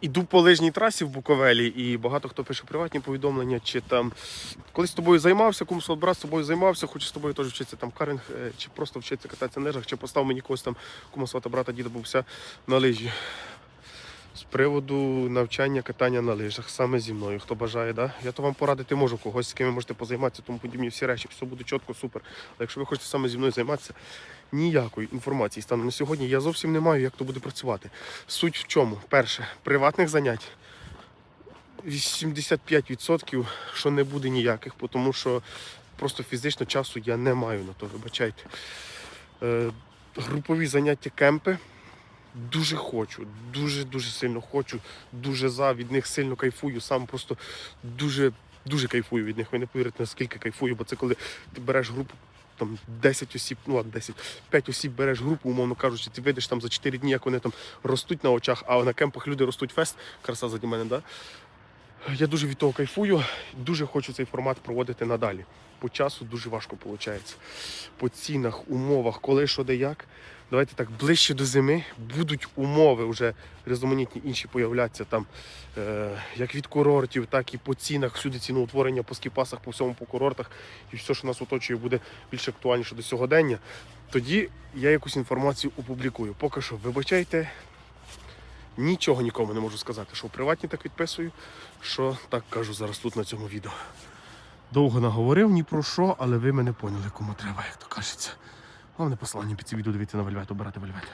Іду по лижній трасі в Буковелі, і багато хто пише приватні повідомлення, чи там колись з тобою займався, комусь брат з тобою займався, хоче з тобою теж вчитися там каринг, е, чи просто вчитися кататися на лижах, чи постав мені когось там комусь брата, діда бувся на лижі. З приводу навчання катання на лижах, саме зі мною, хто бажає, да? я то вам порадити можу когось, з ким ви можете позайматися, тому подібні всі речі, все буде чітко, супер. Але якщо ви хочете саме зі мною займатися, ніякої інформації станом на сьогодні я зовсім не маю, як то буде працювати. Суть в чому? Перше, приватних занять 85%, що не буде ніяких, тому що просто фізично часу я не маю на то, вибачайте. Е, групові заняття кемпи. Дуже хочу, дуже дуже сильно хочу, дуже за від них сильно кайфую. Сам просто дуже дуже кайфую від них. Ви не повірите, наскільки кайфую, бо це коли ти береш групу там 10 осіб, ну ладно, 10, 5 осіб береш групу, умовно кажучи, ти видиш там за 4 дні, як вони там ростуть на очах, а на кемпах люди ростуть фест, краса заді мене, да? Я дуже від того кайфую, дуже хочу цей формат проводити надалі. По часу дуже важко виходить. По цінах, умовах, коли, що, де, як. Давайте так, ближче до зими будуть умови вже різноманітні інші появляться там, е, як від курортів, так і по цінах, всюди ціноутворення по скіпасах, по всьому по курортах, і все, що нас оточує, буде більш актуальніше до сьогодення. Тоді я якусь інформацію опублікую. Поки що, вибачайте, нічого нікому не можу сказати, що в приватні так відписую, що так кажу зараз тут на цьому відео. Довго наговорив ні про що, але ви мене поняли, кому треба, як то кажеться. Головне послання під це відео дивіться на вельвет, обирати вельвет.